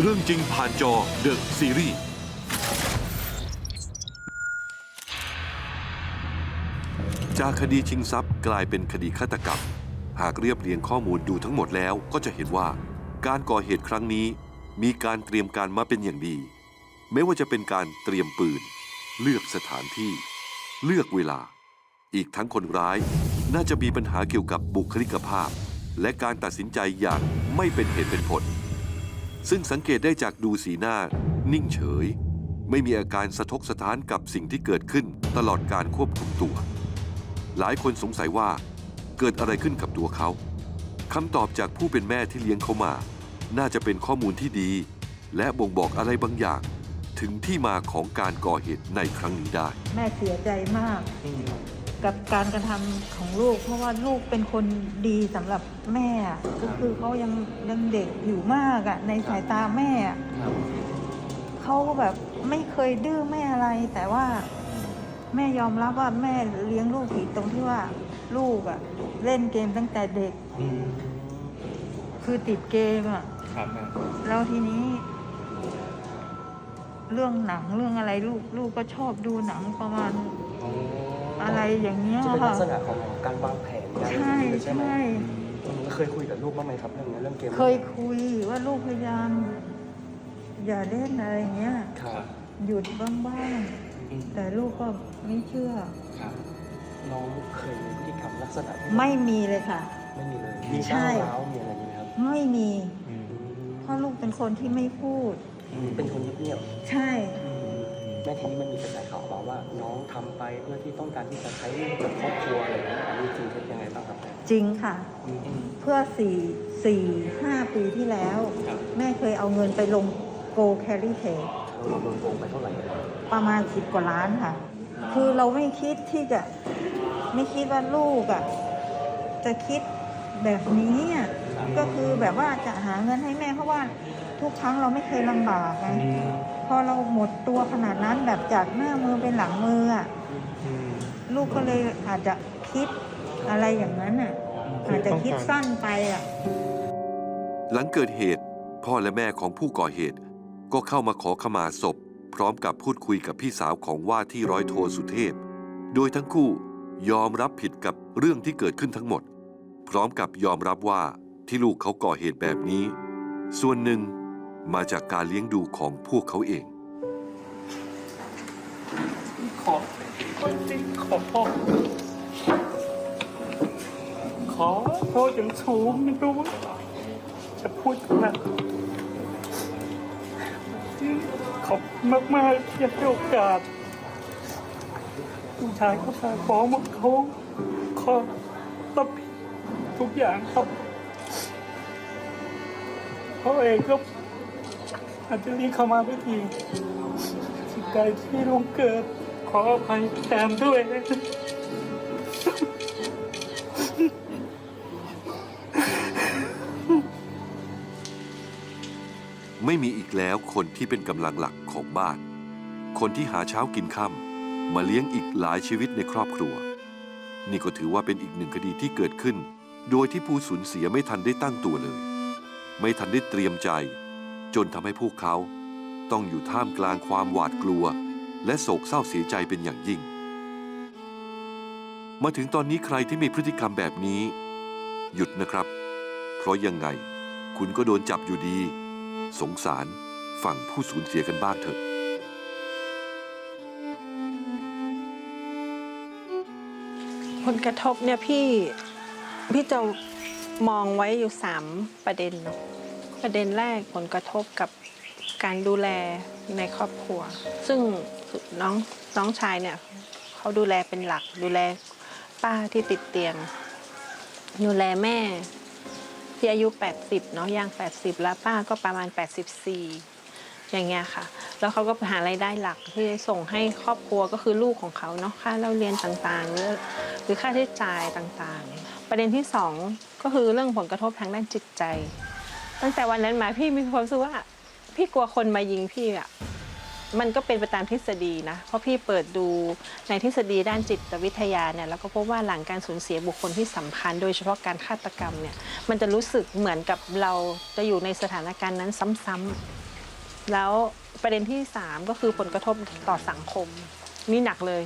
เรื่องจริงผ่านจอเดอะซีรีส์จากคดีชิงทรัพย์กลายเป็นคดีฆาตกรรม หากเรียบเรียงข้อมูลดูทั้งหมดแล้วก็จะเห็นว่า การก่อเหตุครั้งนี้มีการเตรียมการมาเป็นอย่างดี ไม่ว่าจะเป็นการเตรียมปืน เลือกสถานที่ เลือกเวลา อีกทั้งคนร้าย น่าจะมีปัญหาเกี่ยวกับบุคลิกภาพ และการตัดสินใจอย่างไม่เป็นเหตุเป็นผล ซึ่งสังเกตได้จากดูสีหน้า นิ่งเฉย ไม่มีอาการสะทกสะท้านกับสิ่งที่เกิดขึ้นตลอดการควบคุมตัว หลายคนสงสัยว่าเกิดอะไรขึ้นกับตัวเขาคำตอบจากผู้เป็นแม่ที่เลี้ยงเขามา น่าจะเป็นข้อมูลที่ดี และบ่งบอกอะไรบางอย่าง ถึงที่มาของการก่อเหตุในครั้งนี้ได้ แม่เสียใจมาก กับการกระทำของลูก เพราะว่าลูกเป็นคนดีสำหรับแม่อะก็คือเขายังยังเด็กอยู่มากอะในสายตาแม่อะเขาก็แบบไม่เคยดื้อไม่อะไร แต่ว่าแม่ยอมรับว่าแม่เลี้ยงลูกผิดตรงที่ว่าลูกอะเล่นเกมตั้งแต่เด็ก คือติดเกมอะครับแม่แล้วทีนี้เรื่องหนังเรื่องอะไรลูกลูกก็ชอบดูหนังประมาณ อะไรอย่างเงี้ยจะเป็นลัค่ะ กษณะของการวางแผนการใช่อะไรใช่ไหมใช่ อืมเคยคุยกับลูกบ้างไหมครับเรื่องนี้เรื่องเกมเคยคุยว่าลูกพยายาม อย่าเล่นอะไรอย่างเงี้ย ครับหยุดบ้างๆแต่ลูกก็ไม่เชื่อ ครับน้องเคยมีพฤติกรรมลักษณะที่ไม่มีเลยค่ะ ไม่มีเลยมีใช่ ก้าวร้าวมีอะไรอย่างนี้ไหมครับไม่มีอืมเพราะลูกเป็นคนที่ไม่พูดเป็นคนเงียบใช่ ๆแม่ทีนี้มันมีกระแสข่าวมาว่า น้องทำไปเพื่อที่ต้องการที่จะใช้เรื่องกับครอบครัวอะไรอย่างเงี้ยอันนี้จริงเท็จยังไงบ้างครับแม่จริงค่ะ อืมเพื่อสี่สี่ห้าปีที่แล้ว ครับแม่เคยเอาเงินไปลงโกแคริเทเราโดนโกงไปเท่าไหร่ครับประมาณสิบกว่าล้านค่ะ คือเราไม่คิดที่จะ ไม่คิดว่าลูกอะ จะคิดแบบนี้อะก็คือแบบว่าจะหาเงินให้แม่เพราะว่าทุกครั้งเราไม่เคยลำบากไง พอเราหมดตัวขนาดนั้นแบบจากหน้ามือเป็นหลังมืออะลูกก็เลยอาจจะคิดอะไรอย่างนั้นอะ อาจจะคิดสั้นไปอะ หลังเกิดเหตุ พ่อและแม่ของผู้ก่อเหตุ ก็เข้ามาขอขมาศพ พร้อมกับพูดคุยกับพี่สาวของว่าที่ร้อยโทสุเทพ โดยทั้งคู่ยอมรับผิดกับเรื่องที่เกิดขึ้นทั้งหมด พร้อมกับยอมรับว่าที่ลูกเขาก่อเหตุแบบนี้ ส่วนหนึ่ง มาจากการเลี้ยงดูของพวกเขาเองขอจริงขอโทษขอโทษอย่างสูงไม่รู้จะพูดอะขอบคุณมากที่ให้โอกาสผู้ชายเขาชายฟ้องหมดเขาขอรับทุกอย่างครับเขาเองก็ อาจจะรีเข้ามาไม่ทีสิ่งใดที่ลงเกิด ขออภัยแทนด้วยไม่มีอีกแล้วคนที่เป็นกำลังหลักของบ้าน คนที่หาเช้ากินค่ำมาเลี้ยงอีกหลายชีวิตในครอบครัว นี่ก็ถือว่าเป็นอีกหนึ่งคดีที่เกิดขึ้น โดยที่ผู้สูญเสียไม่ทันได้ตั้งตัวเลย ไม่ทันได้เตรียมใจ จนทำให้พวกเขาต้องอยู่ท่ามกลางความหวาดกลัว และโศกเศร้าเสียใจเป็นอย่างยิ่ง มาถึงตอนนี้ใครที่มีพฤติกรรมแบบนี้ หยุดนะครับ เพราะยังไง คุณก็โดนจับอยู่ดี สงสารฝั่งผู้สูญเสียกันบ้างเถอะผลกระทบเนี่ยพี่พี่จะมองไว้อยู่สามประเด็นเนาะ ประเด็นแรกผลกระทบกับการดูแลในครอบครัว ซึ่งน้องน้องชายเนี่ยเขาดูแลเป็นหลัก ดูแลป้าที่ติดเตียง ดูแลแม่ที่อายุ 80 เนาะย่าง 80 แล้วป้าก็ประมาณ 84 อย่างเงี้ยค่ะ แล้วเขาก็หารายได้หลักที่ส่งให้ครอบครัวก็คือลูกของเขาเนาะค่าเล่าเรียนต่างๆ หรือหรือค่าใช้จ่ายต่างๆ ประเด็นที่สองก็คือเรื่องผลกระทบทางด้านจิตใจ ตั้งแต่วันนั้นมาพี่มีความรู้สึกว่า พี่กลัวคนมายิงพี่อะมันก็เป็นไปตามทฤษฎีนะเพราะพี่เปิดดูในทฤษฎีด้านจิตวิทยาเนี่ยแล้วก็พบว่าหลังการสูญเสียบุคคลที่สำคัญ โดยเฉพาะการฆาตกรรมเนี่ยมันจะรู้สึกเหมือนกับเราจะอยู่ในสถานการณ์นั้นซ้ำแล้วประเด็นที่สามก็คือผลกระทบต่อสังคม นี่หนักเลย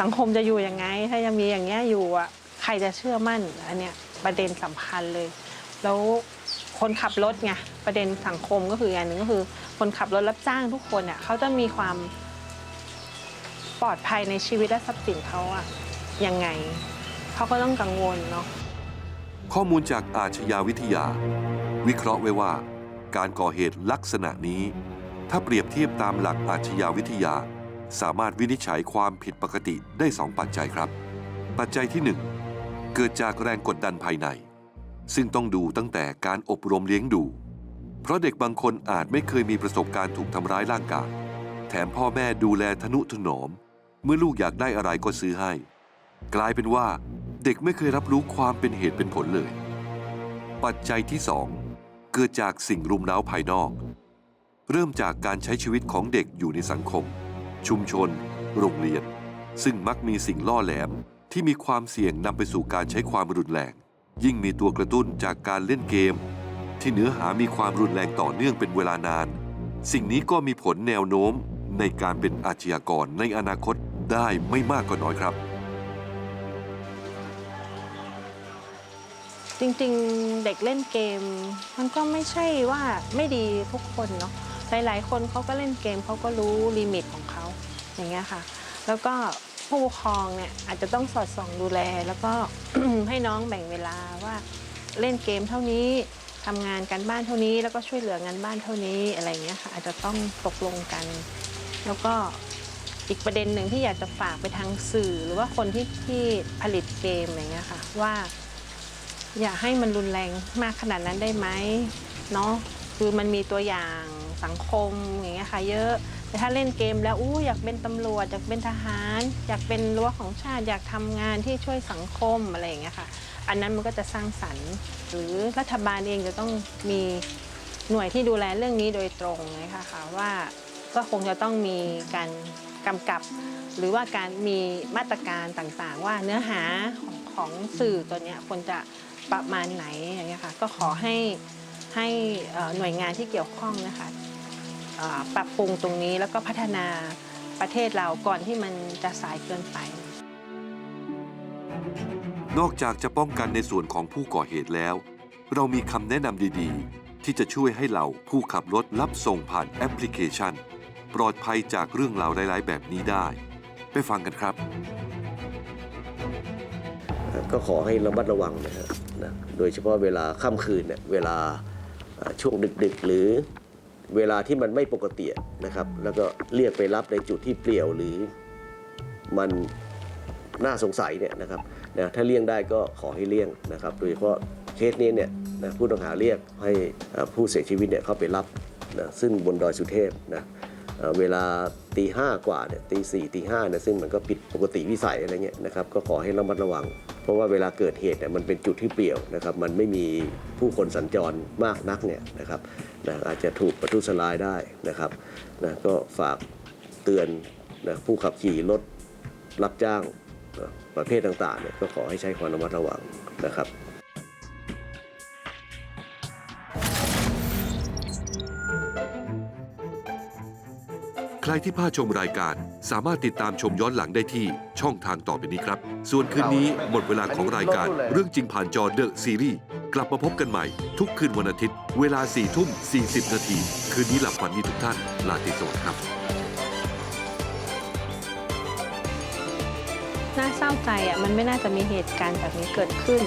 สังคมจะอยู่ยังไง ถ้ายังมีอย่างเงี้ยอยู่อะใครจะเชื่อมั่นอันเนี้ยประเด็นสำคัญเลย แล้ว คนขับรถไงประเด็นสังคมก็คืออย่างหนึ่งก็คือ คนขับรถรับจ้างทุกคนเนี่ยเขาจะมีความปลอดภัยในชีวิตและทรัพย์สินเขาอะยังไงเขาก็ต้องกังวลเนาะข้อมูลจากอาชญาวิทยา วิเคราะห์ไว้ว่า การก่อเหตุลักษณะนี้ ถ้าเปรียบเทียบตามหลักอาชญาวิทยา สามารถวินิจฉัยความผิดปกติได้สองปัจจัยครับ ปัจจัยที่หนึ่งเกิดจากแรงกดดันภายใน ซึ่งต้องดูตั้งแต่การอบรมเลี้ยงดู เพราะเด็กบางคนอาจไม่เคยมีประสบการณ์ถูกทำร้ายร่างกาย แถมพ่อแม่ดูแลทนุถนอม เมื่อลูกอยากได้อะไรก็ซื้อให้ กลายเป็นว่าเด็กไม่เคยรับรู้ความเป็นเหตุเป็นผลเลย ปัจจัยที่สองเกิดจากสิ่งรุมเร้าภายนอก เริ่มจากการใช้ชีวิตของเด็กอยู่ในสังคม ชุมชน โรงเรียน ซึ่งมักมีสิ่งล่อแหลมที่มีความเสี่ยงนำไปสู่การใช้ความรุนแรง ยิ่งมีตัวกระตุ้นจากการเล่นเกม ที่เนื้อหามีความรุนแรงต่อเนื่องเป็นเวลานาน สิ่งนี้ก็มีผลแนวโน้มในการเป็นอาชญากรในอนาคตได้ไม่มากก็น้อยครับ จริงๆเด็กเล่นเกม มันก็ไม่ใช่ว่าไม่ดีทุกคนเนาะหลายๆคนเขาก็เล่นเกมเขาก็รู้ลิมิตของเขาอย่างเงี้ยค่ะ แล้วก็ ผู้ปกครองเนี่ยอาจจะต้องสอดส่องดูแล แล้วก็ ให้น้องแบ่งเวลาว่าเล่นเกมเท่านี้ทำงานกันบ้านเท่านี้แล้วก็ช่วยเหลืองานบ้านเท่านี้อะไรเงี้ยค่ะอาจจะต้องตกลงกัน แล้วก็อีกประเด็นหนึ่งที่อยากจะฝากไปทางสื่อ หรือว่าคนที่ที่ผลิตเกมอย่างเงี้ยค่ะว่า อย่าให้มันรุนแรงมากขนาดนั้นได้ไหมเนาะคือมันมีตัวอย่างสังคมอย่างเงี้ยค่ะเยอะ แต่ถ้าเล่นเกมแล้วอู้อยากเป็นตำรวจอยากเป็นทหาร อยากเป็นรั้วของชาติ อยากทำงานที่ช่วยสังคมอะไรอย่างเงี้ยค่ะ อันนั้นมันก็จะสร้างสรรค์ หรือรัฐบาลเองจะต้องมีหน่วยที่ดูแลเรื่องนี้โดยตรงนะคะค่ะว่าก็คงจะต้องมีการกำกับ หรือว่าการมีมาตรการต่างๆ ว่าเนื้อหาของของสื่อตัวเนี้ยควรจะประมาณไหนอย่างเงี้ยค่ะก็ขอให้ให้หน่วยงานที่เกี่ยวข้องนะคะ ปรับปรุงตรงนี้แล้วก็พัฒนาประเทศเราก่อนที่มันจะสายเกินไป นอกจากจะป้องกันในส่วนของผู้ก่อเหตุแล้ว เรามีคำแนะนำดีๆ ที่จะช่วยให้เราผู้ขับรถรับส่งผ่านแอปพลิเคชัน ปลอดภัยจากเรื่องราวร้ายๆแบบนี้ได้ ไปฟังกันครับ ก็ขอให้ระมัดระวังนะฮะนะโดยเฉพาะเวลาค่ำคืนเนี่ยเวลาเอ่อช่วงดึกๆ หรือ เวลาที่มันไม่ปกตินะครับ แล้วก็เรียกไปรับในจุดที่เปลี่ยวหรือมันน่าสงสัยเนี่ยนะครับนะถ้าเลี่ยงได้ก็ขอให้เลี่ยงนะครับ โดยเฉพาะเคสนี้เนี่ยนะผู้ต้องหาเรียกให้ผู้เสียชีวิตเนี่ยเข้าไปรับนะซึ่งบนดอยสุเทพนะเอ่อเวลาตีห้ากว่าเนี่ยตีสี่ตีห้าเนี่ยซึ่งมันก็ผิดปกติวิสัยอะไรเงี้ยนะครับ ก็ขอให้ระมัดระวัง เพราะว่าเวลาเกิดเหตุเนี่ยมันเป็นจุดที่เปลี่ยวนะครับมันไม่มีผู้คนสัญจรมากนักเนี่ยนะครับนะอาจจะถูกประทุษร้ายได้นะครับนะก็ฝากเตือนนะผู้ขับขี่รถรับจ้างนะประเภทต่างๆเนี่ยก็ขอให้ใช้ความระมัดระวังนะครับใครที่พลาดชมรายการ สามารถติดตามชมย้อนหลังได้ที่ช่องทางต่อไปนี้ครับ ส่วนคืนนี้หมดเวลาของรายการเรื่องจริงผ่านจอเดอะซีรีส์กลับมาพบกันใหม่ ทุกคืนวันอาทิตย์ เวลา4ี่ทุ่ม 40 นาที คืนนี้หลับฝันดีทุกท่าน ลาตรีสวัสดิ์ครับน่าเศร้าใจอะมันไม่น่าจะมีเหตุการณ์แบบนี้เกิดขึ้น